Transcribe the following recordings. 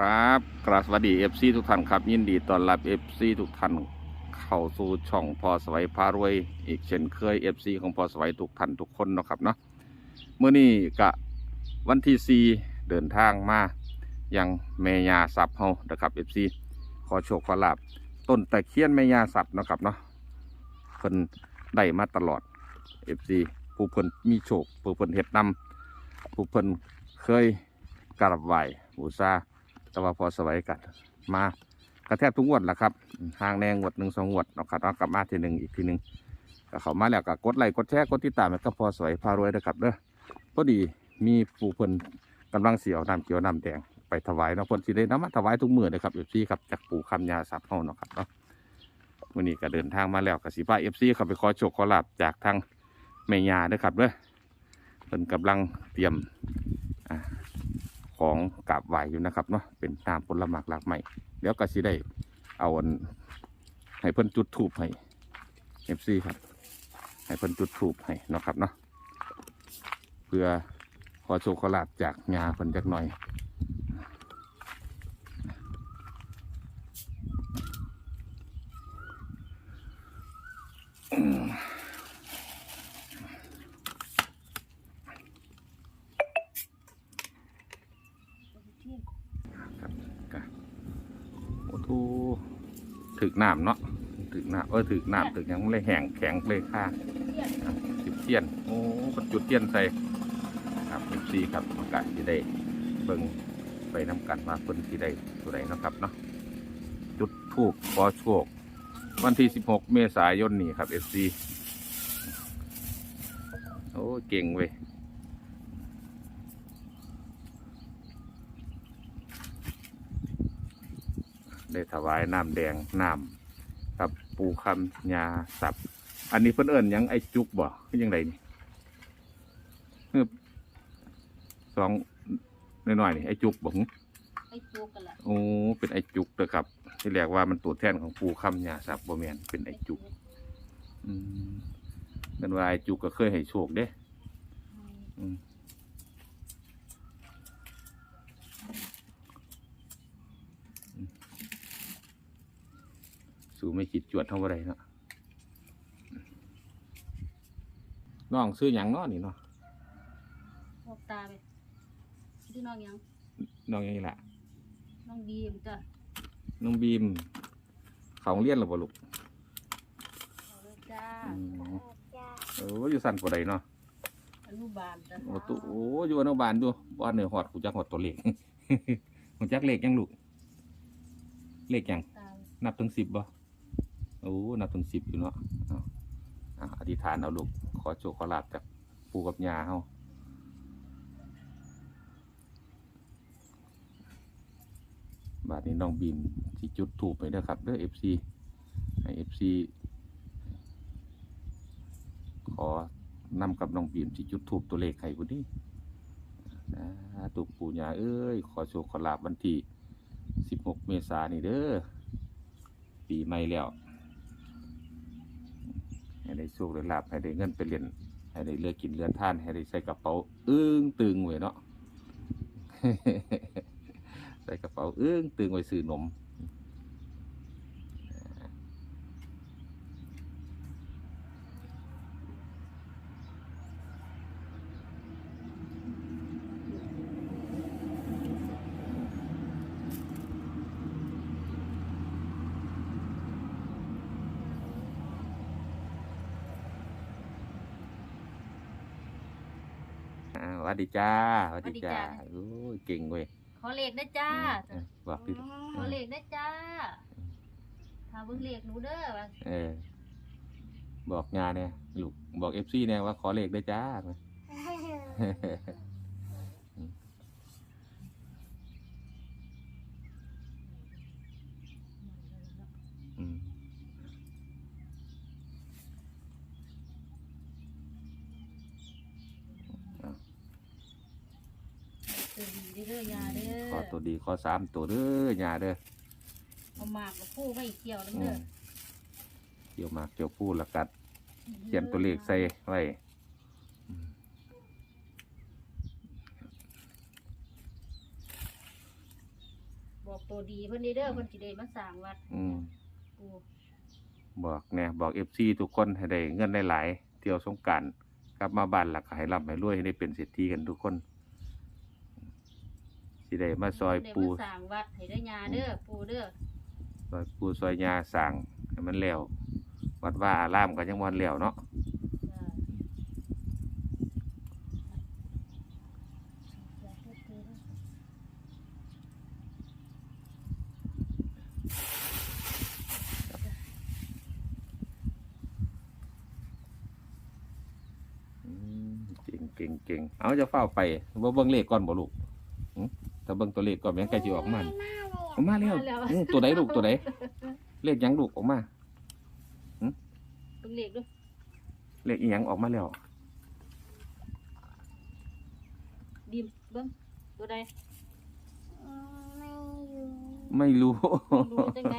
ครับกราบสวัสดีเอฟซีทุกท่านครับ ยินดีต้อนรับเอฟซีทุกท่านเข้าสู่ช่องพอสวัยพารวย อีกเช่นเคยเอฟซีของพอสวัยทุกท่านทุกคนเนาะครับเนาะเมื่อนี้กะวันที่4เดินทางมายังเมยาสับเฮานะครับเอฟซีขอโชคขอลาบต้นตะเคียนเมยาสับเนาะครับเนาะเพิ่นได้มาตลอดเอฟซีผู้เพิ่นมีโชคผู้เพิ่นเฮ็ดนำผู้เพิ่นเคยกราบไหวบูชา แต่ว่าพอสวัยกันมากระแทบทุกงวดแหละครับห่างแนงงวดหนึ่งสองงวดเนาะครับเอากลับมาทีหนึ่งอีกทีหนึ่งก็เขามาแล้วก็กดไลค์กดแชร์กดติดตามกับพอสวยพารวยนะครับเด้อพอดีมีผู้เพิ่นกำลังเสียวน้ำเขียวน้ำแดงไปถวายเนาะเพิ่นสิได้นำมาถวายทุกมือเลยครับ FC ครับจากปู่คำยาสับเฮาเนาะครับเนาะมื้อนี้ก็เดินทางมาแล้วก็สิพา FC เข้าไปขอโชคขอลาบจากทางแม่ย่าเด้อครับเด้อเพิ่นกำลังเตรียมอ่า ของกาบไหวอยู่นะครับเนาะเป็นตามผลหมากหลากใหม่เดี๋ยวก็สิได้เอาอันให้เพิ่นจุดถูบให้เอฟซีครับ ให้เพิ่นจุดถูบให้นะครับเนาะเพื่อขอโชคขอลาบจากงาเพิ่นจักหน่อย ครับก็โอ้ทู ถึกน้ำเนาะถึกน้ำเออถึกน้ำถึกยังเลยแห้งแข็งเลยค่าสิบเทียนโอ้คนจุดเทียนใส่ครับสีครับประกาศที่ได้เบิ่งไปน้ำกันว่าคนที่ได้ตัวใดเนะครับเนาะจุดทูกขอโชค วันที่สิบหกเมษายนนี่ครับเอฟซีโอ้เก่งเว้ย ได้ถวายน้ำแดงน้ำกับปูคำยาสับ อันนี้เพิ่นเอิญยังไอจุกบ่คือยังไงนี่เฮ้อสองน้อยๆนี่ไอจุกบ่หึไอ้ตัวกันละโอ้เป็นไอจุกเด้อครับ ที่เรียกว่ามันตัวแทนของปูคำยาสับบ่แมนเป็นไอจุกอืมนั่นว่าไอจุกก็เคยให้โชคเด้อืม สู่ไม่คิดจวดเท่าไรเนาะน้องซื้อหยังเนาะนี่เนาะพอกตาไปชื่อน้องหยังน้องยังไงล่ะน้องบีมจ้ะน้องบีม เขาโรงเรียนหรือเปล่าลูกเอาเลยจ้าอืมเอออยู่สั่นปะไดเนาะอนุบาลจ้ะโอ้ตุโอ้อยู่อนุบาลดูบ้านเหนือหอดกูจักหอดตัวเลข กูจักเลขยังลูกเลขยังตานับถึงสิบบ่ โอ้นับถึงสิบอยู่เนาะอธิษฐานเอาลูกขอโชคขอลาบจากปู่กับย่าเฮาบาดนี้น้องบีมสิจุดถูกไปเด้อครับเด้อ FC ให้ FC ขอนำกับน้องบีมสิจุดถูกตัวเลขให้พุ่นนี่ตุกปู่ย่าเอ้ย ขอโชคขอลาบวันที่ 16 เมษายนนี่เด้อ ปีใหม่แล้ว ให้ได้โชคได้ลาบให้ได้เงินไปเรียนให้ได้เลือกกินเลือกท่าน ให้ได้ใส่กระเป๋าอึ้งตึงไว้เนาะใส่กระเป๋าอึ้งตึงไว้ซื้อนม อ่าสวัสดีจ้าสวัสดีจ้าโอ้ยเก่งเว้ยขอเลขได้จ้าเออบอกดิขอเลขได้จ้าถ้าเบิ่งเลขหนูเด้อว่าเออ บอกงานเนี่ยลูกบอกเอฟซีเนี่ยว่าขอเลขได้จ้า เด้อยาเด้อขอตัวดีขอสามตัวเด้อยาเด้อเอาหมากกับผู้ไม่เกี่ยวนั่นอืเด้อมเกี่ยวหมากเกี่ยวพูดแล้วกัด เขียนตัวเลขใส่ไว้อืมตัวดีเพิ่นนี่เด้อเพิ่นสิได้มาสร้างวัดอืมปูบอกเนี่ยบอกเอฟซีทุกคนให้ได้เงินได้หลายๆเที่ยวสงกรารกลับมาบ้านหลักให้ร่ำให้รวยให้ได้เป็นเศรษฐีกันทุกคน สิได้มาซอยปูได้มาสร้างวัดให้ได้ญาเด้อปูเด้อซอยปูซอยยาสั่งให้มันแล้ววัดว่าอารามก็ยังวันแล้วเนาะจ้าอืมเก่งเก่งเก่งเอาจะเฝ้าไปว่าเบิ่งเลขก่อนบ่ลูกหึ ถ้าเบิ่งตัวเลขก่อนแม่งใกล้สิออกมานี่ออกมาแล้วอืมตัวไหนลูกตัวไหนเลขหยังลูกออกมาเบิ่งเลขดูเลขอีหยังออกมาแล้วดิมเบิ่งตัวใดไม่รู้รู้จังได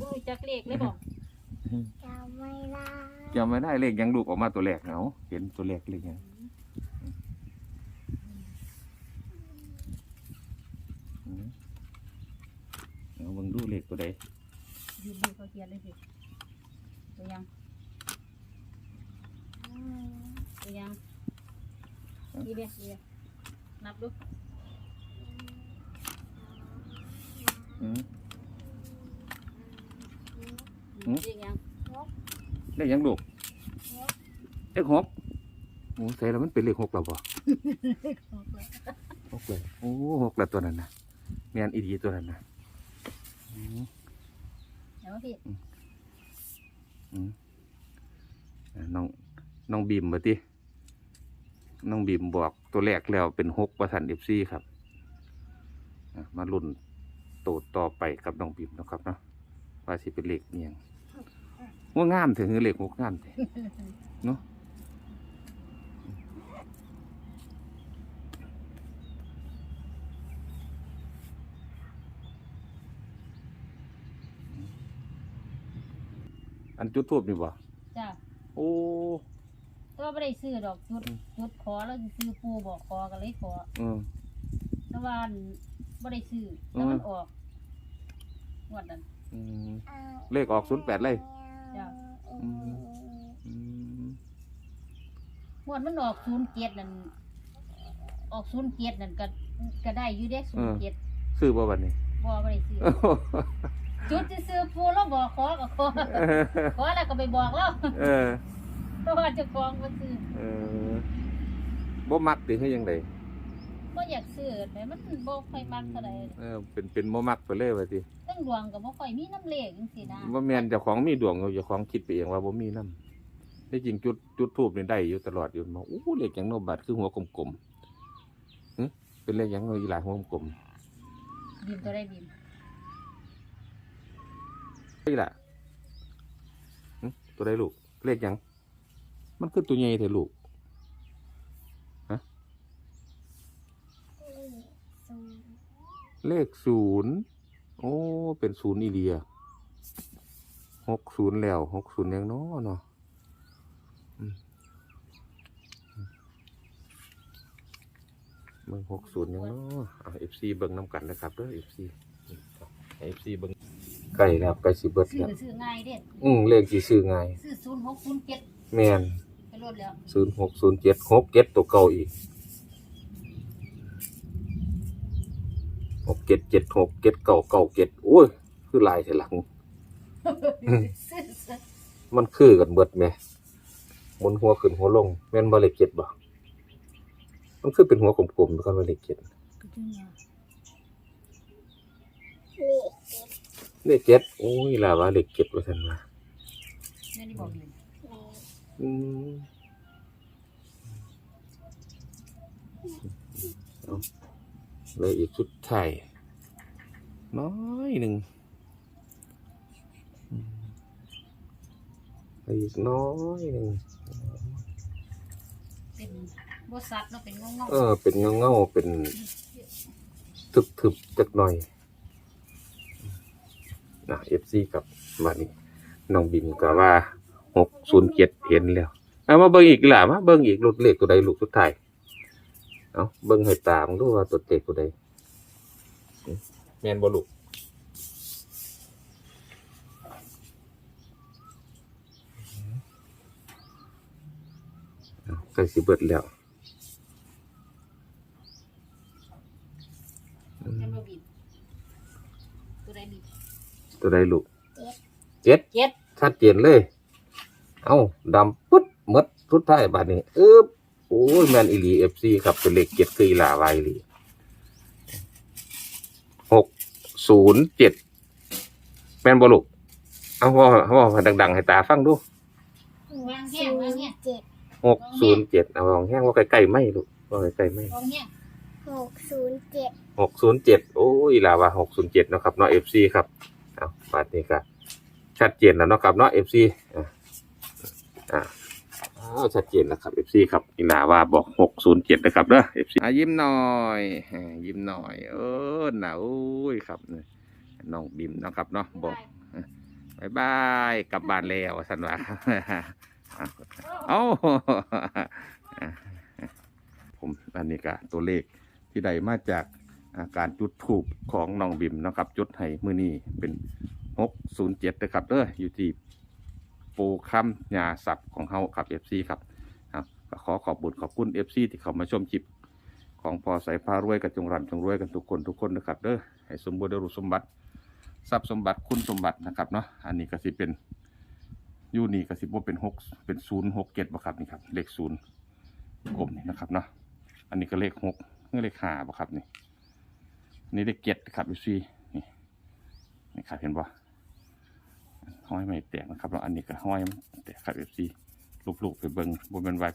บ่รู้จักเลขเลยบ่จำไม่ได้เลขหยังลูกออกมาตัวแรกเหงาเห็นตัวแรกเลขหยังอืมเอาเบิ่งดูเลข ตัวใดยืมมือเขาเขียนเลยสิตัวยังตัวยังดีเด้ดีเด้นับดูอืมหืมเลขยังเลขหยังลูกเลขหกโอ้ใส่แล้วมันเป็นเลขหกแล้วบ่หกเลยโอ้หกแล้วตัวนั้นนะแม่นอีดีตัวนั้นนะอืม เดี๋ยวพี่อืมอ่าน้องน้องบีมมาติน้องบีมบอกตัวแรกแล้วเป็นหกประสันเอฟซีครับอะมาลุ่นโตต่อไปกับน้องบีมนะครับเนาะว่าสิเป็นเลขเนียงว่างามถึงเลขหกงามถึงเนาะ อันจุดทูบนี่บ่จ้าโอ้ก็ไม่ได้ซื้อดอกจุดอืมจุดขอแล้วสิซื้อปูบอกขอกันเลยขอเออ แต่ว่าไม่ได้ซื้อแล้วมันออกงวดนั้น อืม เลขออก08เลย จ้าอืม อืมงวดมันออกศูนย์เกียรนั่นออกศูนย์เกียรนั่นก็ก็ได้อยู่เด้ศูนย์เกียรซื้อบ่บัดนี้ บ่ไม่ได้ซื้อจุดที่ซื้อปูแล้วบอกขอก็ขอขอแล้วก็ไปบอกแล้วเออเพราะว่าเจะฟองมาซื้อเออบ่มักติคือยังไงบ่อยากซื้อแหมมันบ่ค่อยมักเท่าใดเออเป็นเป็นบ่มักไปเลยว่าติตั้งดวงก็บ่ค่อยมีน้ำเลขจังซี่นะบ่แม่นเจ้าของมีดวงเจ้าของคิดไปเองว่าบ่มีนำที่จริงจุดจุดทูบนี่ได้อยู่ตลอดอยู่มาอู้เลขหยังโนบัดคือหัวกลมๆหึเป็นเลขหยังโนอีหลายหัวกลม บิมตัวได้บิมๆนี่ล่ะหึตัวใดลูก เลขหยัง มันคือตัวใหญ่แท้ลูกเลขศูนย์โอ้ เป็นศูนย์อีเดียหกศูนย์แล้วหกศูนย์ยังน้อเนาะอืม เบิ่งหกศูนย์ยังน้อเอาเอฟซีเบิ่งน้ำกันนะครับเด้อเอฟซีเอฟซีเบิ่งใกล้แล้วใกล้สิเบิดซื้อแล้วก็ซื้อง่ายเด้อืมเลขสิซื้อง่ายซื้อ06 07แม่นไปรวดแล้วศูนย์หกศูนย์เจ็ดหกเจ็ดตัวเก่าอีกหกเจ็ดเจ็ดหกเจ็ดเก่าเก่าเจ็ดโอ้ยคือลายเสียหลัง ซื้อซะมันคือกันเบิดไหมหมุนหัวขึ้นหัวลงแม่นบ่เลขเจ็ดบ่ มันคือเป็นหัวกลมๆแล้วก็บ่เลขเจ็ดเลขเจ็ดโอ้ยล่ะว่าเลขเจ็ดว่าซั่นว่าแม่นี่บอกอยู่อืมเอาเลยอีกชุดไทายน้อยหนึ่งอืมไปอีกน้อยหนึ่งเป็น บสัตว์เนเป็นงงงเออ เป็นเงาเงาเป็นทึบๆจักหน่อยนะเอฟซีกับวันนี้น้องบินก็ว่าหกศูนย์เจ็ดเห็นแล้วเอามาเบิ้งอีกล่ะมาเบิ้งอีกลูกเล็กตัวใดลูกตัวไทยเอาเบิ้งให้ตามดูว่าตัวเลขตัวใดแมนบอลูกใกล้สิเบิดแล้ว อืมแม่นบ่บิดตัวใดบิดตัวใดลูกเจ็ดเจ็ดชัดเจนเลย เอ้าดำปุ๊ดหมดทุดท้ายบาดนี้เอ๊บโอ้ยแมนอีหลีเอฟซีครับเป็นเลขเจ็ดคืออีหลาไวาอีหลีหกศูนย์เจ็ดแมนบลูกเอาว่าเอาว่าดัง ๆ ให้ตาฟังดูวางแห้งวางแห้งเจ็ดหกศูนย์เจ็ดเอาลองแห้งว่าใกล้ๆไม่ลูกว่าใกล้ๆไม่วางแห้ง หกศูนย์เจ็ดหกศูนย์เจ็ดโอ้ยอีหลาว่าหกศูนย์เจ็ดนาะครับเนาะเอฟซีครับเอาบาดนี้ก็ชัดเจนแล้วเนาะครับเนาะเอฟซีอ่าอ่าอ้าวชัดเจนแล้วครับเอฟซีครับอีลาว่าบอกหกศูนย์เจ็ดนะครับเด้อเอฟซียิ้มหน่อยอ่ายิ้มหน่อย เออหนาวอุ้ยครับนี่น้องบิมเนาะครับเนาะบอกบายบายกลับบ้านแล้วสันว่าเอ้าผมอันนี้ก็ตัวเลข ที่ได้มาจากอาการจุดถูกของน้องบิมนะครับ จุดให้มือนี้เป็นหกศูนย์เจ็ดนะครับเด้ออยู่ที่ปูคำยาสับของเฮาครับ FC ครับครับขอขอบบุญขอบคุณ FC ที่เขามาชมคลิปของพอสายพารวยกับจงรันจงรวยกันทุกคนทุกคนนะครับเด้อให้สมบูรณ์ด้รูปสมบัติทรัพย์สมบัติคุณสมบัตินะครับเนาะอันนี้ก็สิเป็นยูนี่ก็สิบ่เป็นหกเป็นศูนย์หกเจ็ดบ่ครับนี่ครับเลขศูนย์กลมนี่นะครับเนาะอันนี้ก็เลขหก นี่เลขหาบ่ครับนี่นี่เลขเจ็ดครับ FC นี่นี่ครับเห็นบ่ห้อยไม่แตกนะครับแล้วอันนี้ก็ห้อยมันแตกครับเอฟซีลูกๆไปเบิ้งบนเป็นไว้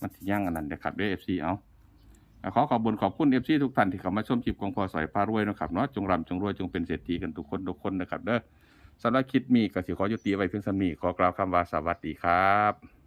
มันที่ย่างอันนั้นเดี๋ยวครับด้วยเอฟซีเอาขอขอบคุญขอบคุณเอฟซีทุกท่านที่เข้ามาชมคลิปของพอสอยพารวยนะครับเนาะจงรำจงรวยจงเป็นเศรษฐีกันทุกคนทุกคนนะครับเด้อสำหรับคลิปมีก็สิขอยุติไว้เพียงสำนีขอกล่าวคำว่าสวัสดีครับ